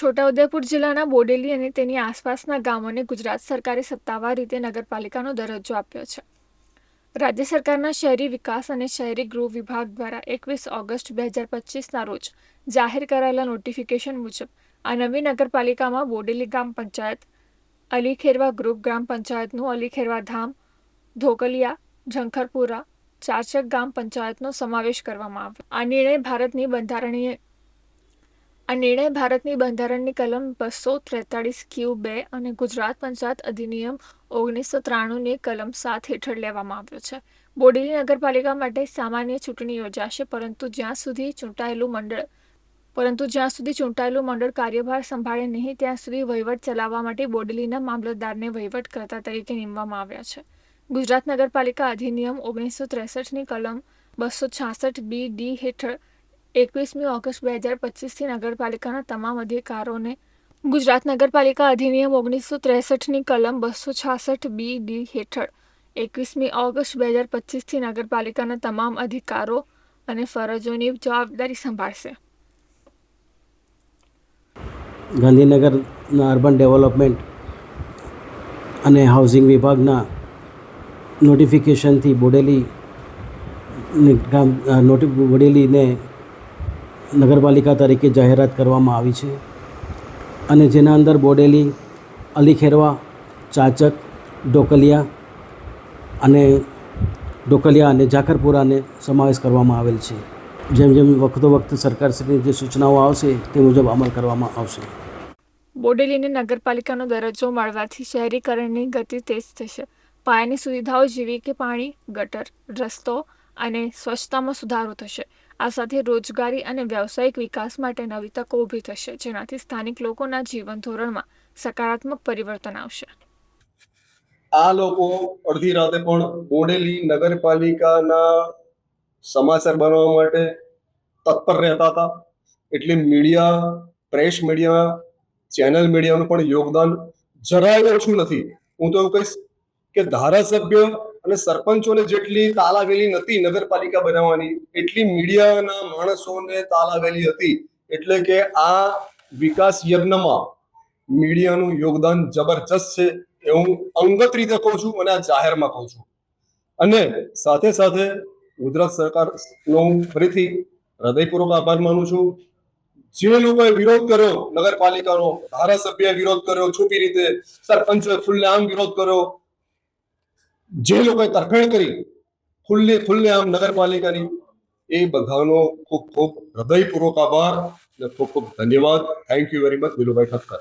છોટાઉદેપુર જિલ્લાના બોડેલી અને તેની આસપાસના ગામોને ગુજરાત સરકારે સત્તાવાર રીતે નગરપાલિકાનો દરજ્જો આપ્યો છે. રાજ્ય સરકારના શહેરી વિકાસ અને શહેરી ગૃહ વિભાગ દ્વારા એકવીસ ઓગસ્ટ બે હજાર પચીસના રોજ જાહેર કરાયેલા નોટિફિકેશન મુજબ આ નવી નગરપાલિકામાં બોડેલી ગ્રામ પંચાયત, અલીખેરવા ગ્રુપ ગ્રામ પંચાયતનું અલીખેરવા ધામ, ધોકલિયા, ઝંખરપુરા, ચારચક ગામ પંચાયતનો સમાવેશ કરવામાં આવ્યો. આ નિર્ણય ભારતની બંધારણીય આ નિર્ણય ભારતની બંધારણની કલમ બસો ત્રેતાળીસ ક્યુ બે અને ગુજરાત પંચાયત અધિનિયમ ઓગણીસો ત્રાણુંની કલમ સાત હેઠળ લેવામાં આવ્યો છે. બોડેલી નગરપાલિકા માટે સામાન્ય ચૂંટણી યોજાશે, પરંતુ જ્યાં સુધી ચૂંટાયેલું મંડળ, પરંતુ જ્યાં સુધી ચૂંટાયેલું મંડળ કાર્યભાર સંભાળે નહીં, ત્યાં સુધી વહીવટ ચલાવવા માટે બોડેલીના મામલતદારને વહીવટકર્તા તરીકે નીમવામાં આવ્યા છે. ગુજરાત નગરપાલિકા અધિનિયમ ઓગણીસો ત્રેસઠની કલમ બસો છાસઠ બી ડી હેઠળ એકવીસમી ઓગસ્ટ બે હજાર પચીસથી નગરપાલિકાના તમામ અધિકારોને ગુજરાત નગરપાલિકા અધિનિયમ ઓગણીસો ત્રેસઠની કલમ બસો છાસઠ બી ડી હેઠળ એકવીસમી ઓગસ્ટ બે હજાર પચીસથી નગરપાલિકાના તમામ અધિકારો અને ફરજોની જવાબદારી સંભાળશે. ગાંધીનગરના અર્બન ડેવલપમેન્ટ અને હાઉસિંગ વિભાગના નોટિફિકેશનથી બોડેલી બોડેલીને નગરપાલિકા તરીકે જાહેરાત કરવામાં આવી છે અને જેના અંદર બોડેલી, અલીખેરવા, ચાચક, ડોકલિયા અને ડોકલિયા અને ઝાકરપુરાને સમાવેશ કરવામાં આવેલ છે. જેમ જેમ વખતો વખત સરકારશ્રીની જે સૂચનાઓ આવશે તે મુજબ અમલ કરવામાં આવશે. બોડેલીને નગરપાલિકાનો દરજ્જો મળવાથી શહેરીકરણની ગતિ તેજ થશે. પાયાની સુવિધાઓ જેવી કે પાણી, ગટર, રસ્તો અને સ્વચ્છતામાં સુધારો થશે. આ સાથે રોજગારી અને વ્યવસાયિક વિકાસ માટે નવી તકો ઊભી થશે, જેનાથી સ્થાનિક લોકોના જીવન ધોરણમાં સકારાત્મક પરિવર્તન આવશે. આ લોકો અડધી રાતે પણ બોડેલી નગરપાલિકાના સમાચાર બનાવવા માટે તત્પર રહેતા હતા. એટલે મીડિયા, પ્રેસ મીડિયા, ચેનલ મીડિયાનું પણ યોગદાન જરાય ઓછું નથી. હું તો એવું કહીશ કે ધારાસભ્ય અને સરપંચોને જેટલી તાલાવેલી નથી નગરપાલિકા બનાવવાની, એટલી મીડિયાના માણસોને તાલાવેલી હતી. એટલે કે આ વિકાસ યજ્ઞમાં મીડિયાનું યોગદાન જબરજસ્ત છે એ હું અંગત રીતે કહું છું અને આ જાહેરમાં કહું છું. અને સાથે સાથે ગુજરાત સરકારનો હું ફરીથી હૃદયપૂર્વક આભાર માનું છું. જે લોકોએ વિરોધ કર્યો નગરપાલિકાનો, ધારાસભ્યએ વિરોધ કર્યો, છુપી રીતે સરપંચે ખુલ્લેઆમ વિરોધ કર્યો જે લોકોએ તરફેણ કરી, ખુલ્લે ખુલ્લે આમ નગરપાલિકાની, એ બધાનો ખૂબ ખૂબ હૃદયપૂર્વક આભાર અને ખૂબ ખૂબ ધન્યવાદ. Thank you very much Vilubhai Thakkar.